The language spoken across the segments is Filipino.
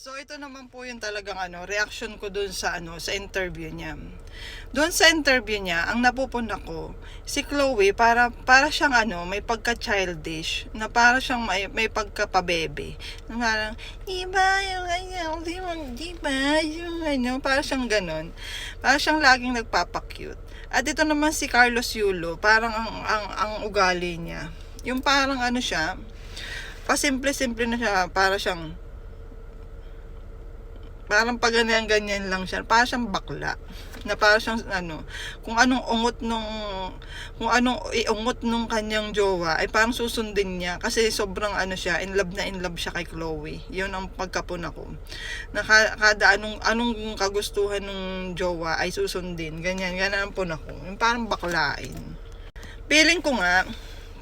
So ito naman po yung talagang ano, reaction ko doon sa ano, sa interview niya. Doon sa interview niya, ang napupuna ko, si Chloe para para siyang ano, may pagka childish, na para siyang may, may pagka pabebe. Na parang iba yung ganyan, di ba, di ba, yung ano, para siyang ganun. Para siyang laging nagpapa-cute. At ito naman si Carlos Yulo, parang ang ang, ang ugali niya. Yung parang ano siya, pasimple-simple na siya, para siyang parang pag ganyan, ganyan lang siya. Para siyang bakla. Na para siyang ano, kung anong ungot nung kung anong iungot nung kanyang jowa ay parang susundin niya kasi sobrang ano siya, in love na in love siya kay Chloe. 'Yun ang pagkapuna ko. Na kada anong anong kagustuhan nung jowa ay susundin. Ganyan, ganyan ang puna ko. Yung parang baklain. Feeling ko nga,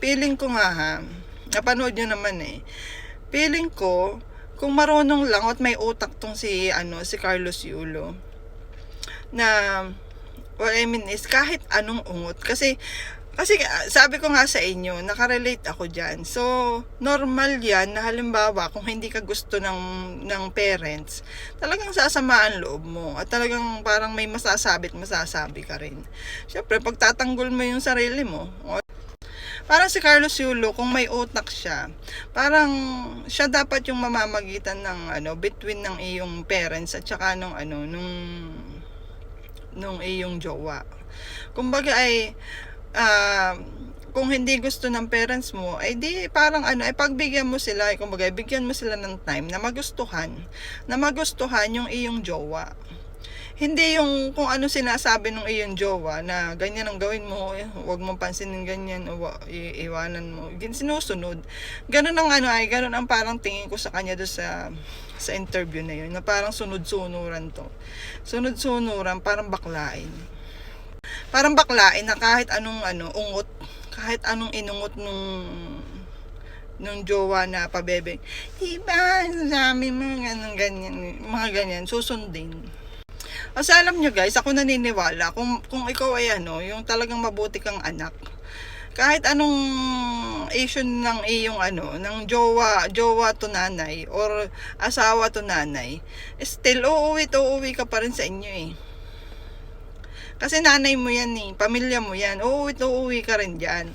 feeling ko nga ha, napanood nyo naman eh. Feeling ko, kung marunong lang at may utak tong si ano si Carlos Yulo na what I mean is kahit anong ungot kasi kasi sabi ko nga sa inyo, nakarelate ako diyan. So, normal 'yan na halimbawa kung hindi ka gusto ng ng parents, talagang sasamaan loob mo at talagang parang may masasabit masasabi ka rin. Syempre, pagtatanggol mo yung sarili mo. Parang si Carlos Yulo, kung may utak siya, parang siya dapat yung mamamagitan ng ano, between ng iyong parents at saka nung ano, nung nung iyong jowa. Kumbaga ay uh, kung hindi gusto ng parents mo, ay di parang ano, ay pagbigyan mo sila, ay kumbaga, bigyan mo sila ng time na magustuhan, na magustuhan yung iyong jowa. Hindi yung kung ano sinasabi nung iyong jowa na ganyan ang gawin mo, eh, huwag mong pansinin ganyan, o iwanan mo. Sinusunod. Ganun ang ano ay, ganun ang parang tingin ko sa kanya do sa sa interview na yun, na parang sunod-sunuran to. Sunod-sunuran, parang baklain. Parang baklain na kahit anong ano, ungot, kahit anong inungot nung nung jowa na pabebe. Diba, sabi mo, ganun, ganyan, mga ganyan, susundin. Kasi alam nyo guys, ako naniniwala, kung, kung ikaw ay ano, yung talagang mabuti kang anak, kahit anong Asian ng iyong ano, ng jowa, jowa to nanay, or asawa to nanay, still uuwi to uuwi ka pa rin sa inyo eh. Kasi nanay mo yan eh, pamilya mo yan, uuwi to uuwi ka rin dyan.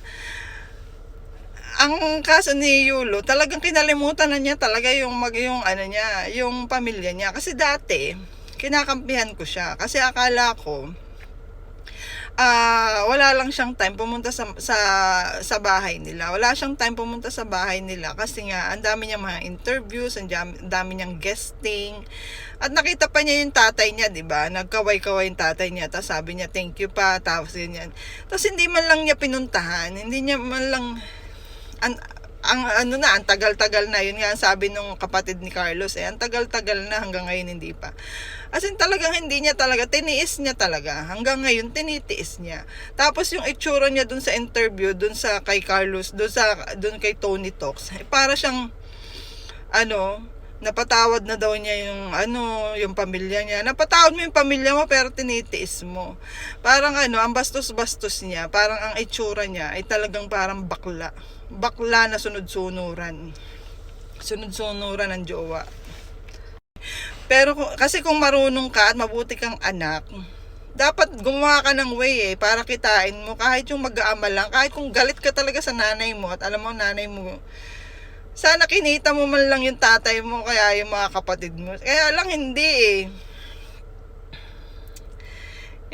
Ang kaso ni Yulo, talagang kinalimutan na niya talaga yung mag yung ano niya, yung pamilya niya kasi dati kinakampihan ko siya. Kasi akala ko, uh, wala lang siyang time pumunta sa, sa, sa bahay nila. Wala siyang time pumunta sa bahay nila kasi nga, ang dami niyang mga interviews, ang dami niyang guesting. At nakita pa niya yung tatay niya, di ba? Nagkaway-kaway yung tatay niya. Tapos sabi niya, thank you pa. Tapos yun yan. Tapos hindi man lang niya pinuntahan. Hindi niya man lang an, ang ano na, ang tagal-tagal na, yun nga ang sabi nung kapatid ni Carlos, eh, ang tagal-tagal na hanggang ngayon hindi pa. As in talagang hindi niya talaga, tiniis niya talaga. Hanggang ngayon, tinitiis niya. Tapos yung itsura niya dun sa interview, dun sa kay Carlos, dun, sa, dun kay Tony Talks, eh, para siyang, ano, napatawad na daw niya yung ano, yung pamilya niya. Napatawad mo yung pamilya mo pero tinitiis mo. Parang ano, ang bastos-bastos niya, parang ang itsura niya ay talagang parang bakla bakla na sunod-sunuran. Sunod-sunuran ng jowa. Pero kasi kung marunong ka at mabuti kang anak, dapat gumawa ka ng way eh, para kitain mo kahit yung mag-aama lang, kahit kung galit ka talaga sa nanay mo at alam mo nanay mo, sana kinita mo man lang yung tatay mo kaya yung mga kapatid mo. Kaya lang hindi eh.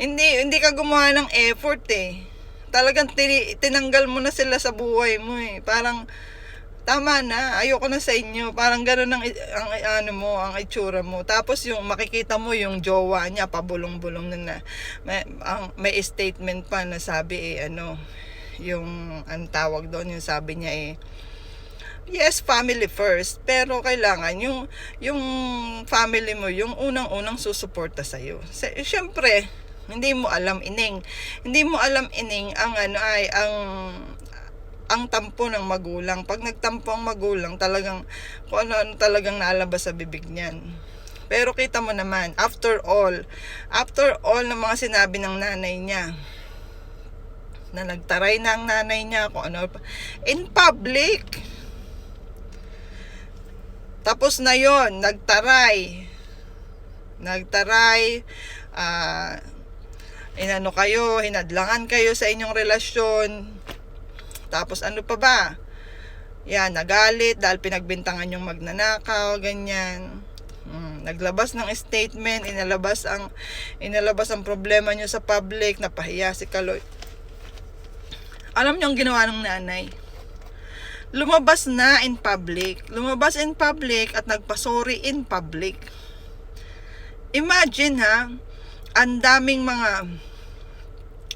Hindi, hindi ka gumawa ng effort eh talagang tin- tinanggal mo na sila sa buhay mo eh. Parang, tama na, ayoko na sa inyo. Parang ganun ang, ang ano mo, ang itsura mo. Tapos yung makikita mo yung jowa niya, pabulong-bulong na na. May, ang, may statement pa na sabi eh, ano, yung ang tawag doon, yung sabi niya eh, yes, family first, pero kailangan yung yung family mo yung unang-unang susuporta sa iyo. Siyempre, hindi mo alam ining. Hindi mo alam ining ang ano ay ang ang tampo ng magulang. Pag nagtampo ang magulang, talagang kung ano-ano talagang naalabas sa bibig niyan. Pero kita mo naman, after all, after all ng mga sinabi ng nanay niya, na nagtaray na ang nanay niya, kung ano, in public. Tapos na yon nagtaray. Nagtaray, uh, inano kayo, hinadlangan kayo sa inyong relasyon. Tapos ano pa ba? Yan, nagalit dahil pinagbintangan yung magnanakaw, ganyan. Mm, naglabas ng statement, inalabas ang inalabas ang problema nyo sa public, napahiya si Kaloy. Alam niyo ang ginawa ng nanay? Lumabas na in public. Lumabas in public at nagpasorry in public. Imagine ha, ang daming mga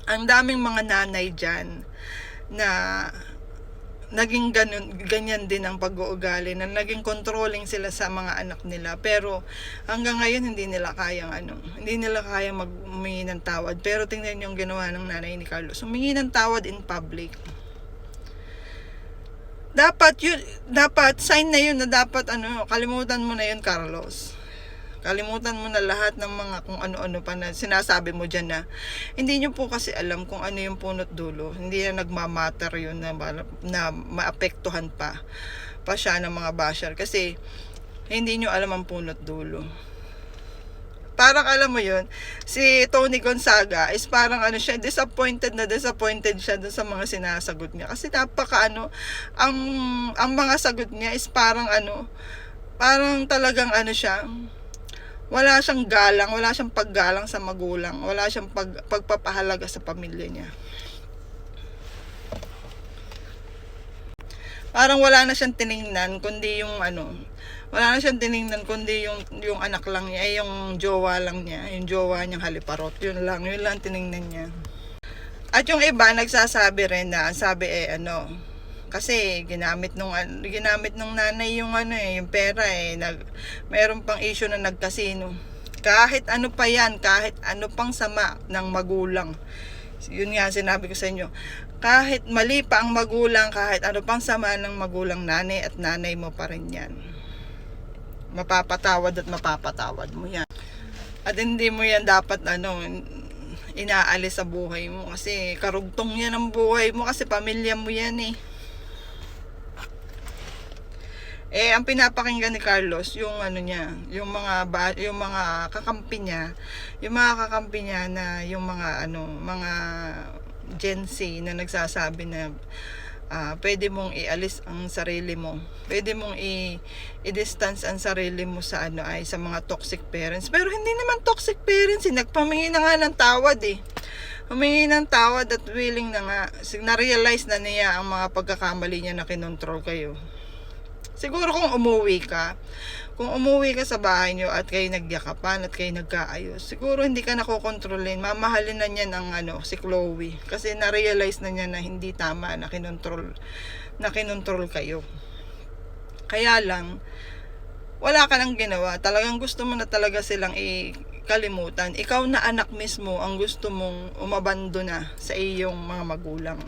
ang daming mga nanay diyan na naging ganun, ganyan din ang pag-uugali na naging controlling sila sa mga anak nila. Pero hanggang ngayon hindi nila kayang ano hindi nila kaya maghumingi ng tawad. Pero tingnan yung ginawa ng nanay ni Carlos. Humingi ng tawad in public. Dapat yun dapat sign na yun na dapat ano kalimutan mo na yun Carlos kalimutan mo na lahat ng mga kung ano-ano pa na sinasabi mo dyan na hindi nyo po kasi alam kung ano yung punot dulo. Hindi na nagmamatter yun na, na maapektuhan pa pa siya ng mga basher kasi hindi nyo alam ang punot dulo. Parang alam mo yun, si Tony Gonzaga is parang ano siya, disappointed na disappointed siya dun sa mga sinasagot niya. Kasi napaka ano, ang, ang mga sagot niya is parang ano, parang talagang ano siya, wala siyang galang, wala siyang paggalang sa magulang, wala siyang pag, pagpapahalaga sa pamilya niya. Parang wala na siyang tiningnan, kundi yung ano, wala na siyang tiningnan, kundi yung, yung anak lang niya, eh, yung jowa lang niya, yung jowa niyang haliparot, yun lang, yun lang tiningnan niya. At yung iba, nagsasabi rin na, sabi eh, ano, kasi ginamit nung ginamit nung nanay yung ano eh, yung pera eh, nag meron pang issue na nagkasino. Kahit ano pa yan, kahit ano pang sama ng magulang. Yun nga sinabi ko sa inyo. Kahit mali pa ang magulang, kahit ano pang sama ng magulang nanay at nanay mo pa rin yan. Mapapatawad at mapapatawad mo yan. At hindi mo yan dapat ano, inaalis sa buhay mo kasi karugtong yan ang buhay mo kasi pamilya mo yan eh. Eh ang pinapakinggan ni Carlos yung ano niya, yung mga ba, yung mga kakampi niya, yung mga kakampi niya na yung mga ano, mga Gen Z na nagsasabi na ah, pwede mong ialis ang sarili mo. Pwede mong i- i-distance ang sarili mo sa ano ay sa mga toxic parents. Pero hindi naman toxic parents, eh. nagpamingi na nga ng tawad eh. Humingi ng tawad at willing na nga. Na-realize na niya ang mga pagkakamali niya na kinontrol kayo. Siguro kung umuwi ka, kung umuwi ka sa bahay nyo at kayo nagyakapan at kayo nagkaayos, siguro hindi ka nakokontrolin. Mamahalin na niya ng ano, si Chloe. Kasi na-realize na niya na hindi tama na kinontrol, na kinontrol kayo. Kaya lang, wala ka nang ginawa. Talagang gusto mo na talaga silang ikalimutan. Ikaw na anak mismo ang gusto mong umabando na sa iyong mga magulang.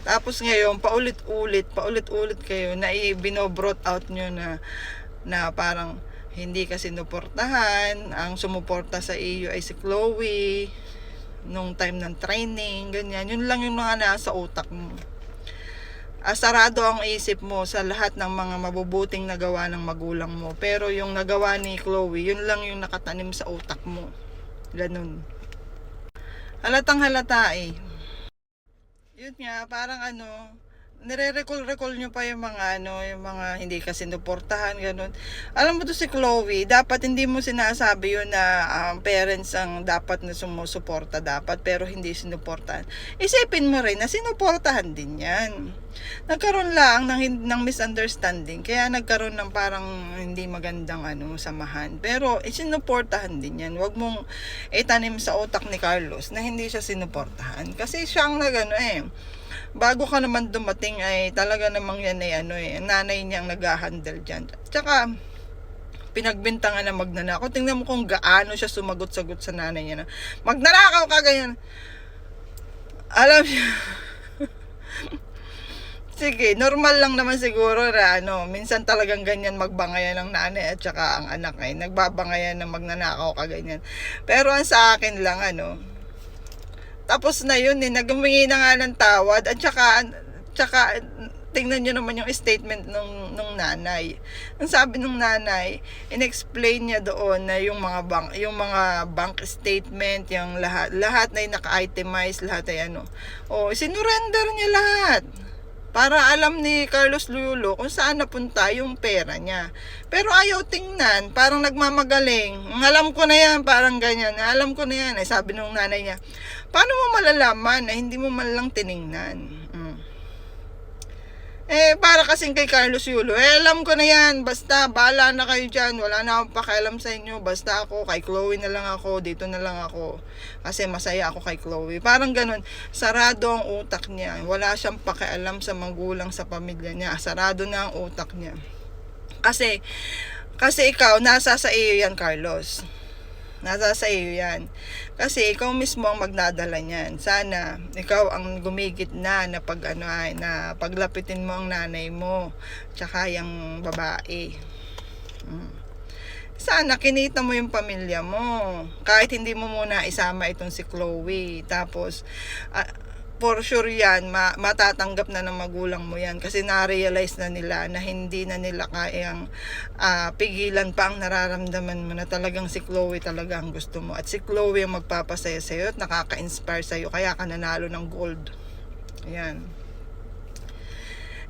Tapos ngayon, paulit-ulit, paulit-ulit kayo na i-binobrot out nyo na, na parang hindi ka sinuportahan. Ang sumuporta sa iyo ay si Chloe nung time ng training, ganyan. Yun lang yung mga nasa utak mo. Asarado ang isip mo sa lahat ng mga mabubuting nagawa ng magulang mo. Pero yung nagawa ni Chloe, yun lang yung nakatanim sa utak mo. Ganun. Halatang halata eh yun nga, parang ano, nire-recall-recall nyo pa yung mga ano, yung mga hindi ka sinuportahan, ganun. Alam mo to si Chloe, dapat hindi mo sinasabi yun na um, parents ang dapat na sumusuporta dapat, pero hindi sinuportahan. Isipin mo rin na sinuportahan din yan. Nagkaroon lang ng, ng misunderstanding, kaya nagkaroon ng parang hindi magandang ano, samahan. Pero isinuportahan din yan. Huwag mong itanim sa utak ni Carlos na hindi siya sinuportahan. Kasi siyang nag ano eh, bago ka naman dumating ay talaga namang yan ay ano eh, nanay niyang nag-handle dyan. Tsaka, pinagbintangan na magnanakaw. Tingnan mo kung gaano siya sumagot-sagot sa nanay niya na, magnanakaw ka ganyan. Alam niya, Sige, normal lang naman siguro na ano, minsan talagang ganyan magbangayan ng nanay at saka ang anak ay nagbabangayan na magnanakaw ka ganyan. Pero ang sa akin lang ano, tapos na yun eh, naghumingi na nga ng tawad at saka, tsaka tingnan nyo naman yung statement nung, nung nanay. Ang sabi nung nanay, inexplain niya doon na yung mga bank, yung mga bank statement, yung lahat, lahat na naka-itemize, lahat ay ano. O, sinurrender niya lahat. Para alam ni Carlos Luyulo kung saan napunta yung pera niya. Pero ayaw tingnan, parang nagmamagaling. "Ang Alam ko na yan, parang ganyan. Alam ko na yan. Ay, sabi nung nanay niya, paano mo malalaman na hindi mo man lang tiningnan? Eh, para kasing kay Carlos Yulo, eh, alam ko na yan, basta, bahala na kayo dyan, wala na akong pakialam sa inyo, basta ako, kay Chloe na lang ako, dito na lang ako, kasi masaya ako kay Chloe. Parang ganun, sarado ang utak niya, wala siyang pakialam sa magulang, sa pamilya niya, sarado na ang utak niya. Kasi, kasi ikaw, nasa sa iyo yan, Carlos. Nasa sa iyo yan. Kasi ikaw mismo ang magdadala niyan. Sana ikaw ang gumigit na na pag ano ay, na paglapitin mo ang nanay mo tsaka yung babae. Mm. Sana kinita mo yung pamilya mo. Kahit hindi mo muna isama itong si Chloe. Tapos ah, for sure yan, ma- matatanggap na ng magulang mo yan kasi na-realize na nila na hindi na nila kayang ah, pigilan pa ang nararamdaman mo na talagang si Chloe talaga ang gusto mo. At si Chloe ang magpapasaya sa'yo at nakaka-inspire sa'yo kaya ka nanalo ng gold. Ayan.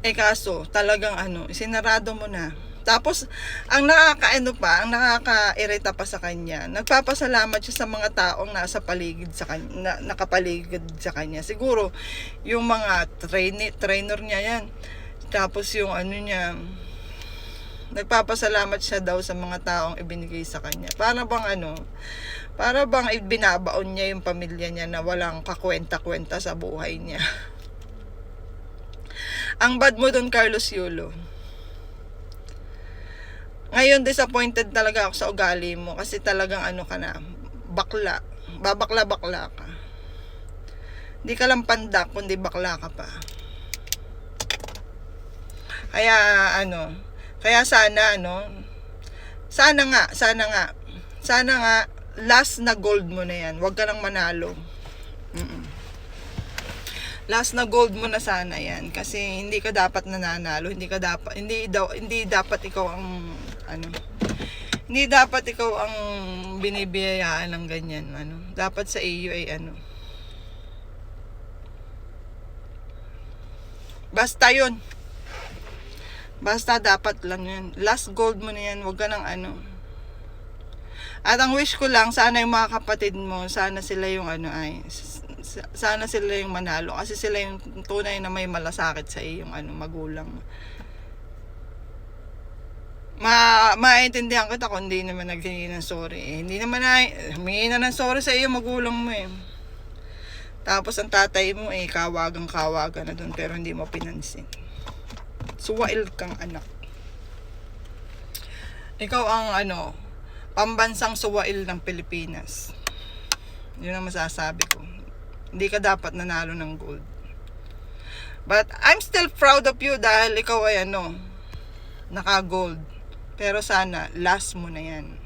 Eh kaso talagang ano sinarado mo na tapos ang nakakaano pa ang nakakairita pa sa kanya nagpapasalamat siya sa mga taong nasa paligid sa kanya na, nakapaligid sa kanya siguro yung mga trainer trainer niya yan tapos yung ano niya nagpapasalamat siya daw sa mga taong ibinigay sa kanya. Para bang ano, para bang ibinabaon niya yung pamilya niya na walang kakwenta-kwenta sa buhay niya. Ang bad mo doon, Carlos Yulo. Ngayon, disappointed talaga ako sa ugali mo kasi talagang ano ka na, bakla. Babakla-bakla ka. Hindi ka lang pandak, kundi bakla ka pa. Kaya ano, kaya sana ano, sana nga, sana nga, sana nga last na gold mo na yan. Huwag ka nang manalo. Mm-mm. Last na gold mo na sana yan kasi hindi ka dapat nananalo, hindi ka dapat hindi daw hindi dapat ikaw ang ano hindi dapat ikaw ang binibiyayaan ng ganyan ano. Dapat sa iyo ay ano. Basta 'yon. Basta dapat lang yun. Last gold mo na yan. Huwag ka ng ano. At ang wish ko lang, sana yung mga kapatid mo, sana sila yung ano ay, sana sila yung manalo. Kasi sila yung tunay na may malasakit sa iyong ano, magulang. Ma maintindihan kita kung hindi naman naghingi ng sorry. Eh, hindi naman na, humingi na ng sorry sa iyo magulang mo eh. Tapos ang tatay mo eh, kawagang kawaga na doon pero hindi mo pinansin. Suwail kang anak. Ikaw ang ano, pambansang suwail ng Pilipinas. Yun ang masasabi ko. Hindi ka dapat nanalo ng gold. But I'm still proud of you dahil ikaw ay ano, naka-gold. Pero sana, last mo na yan.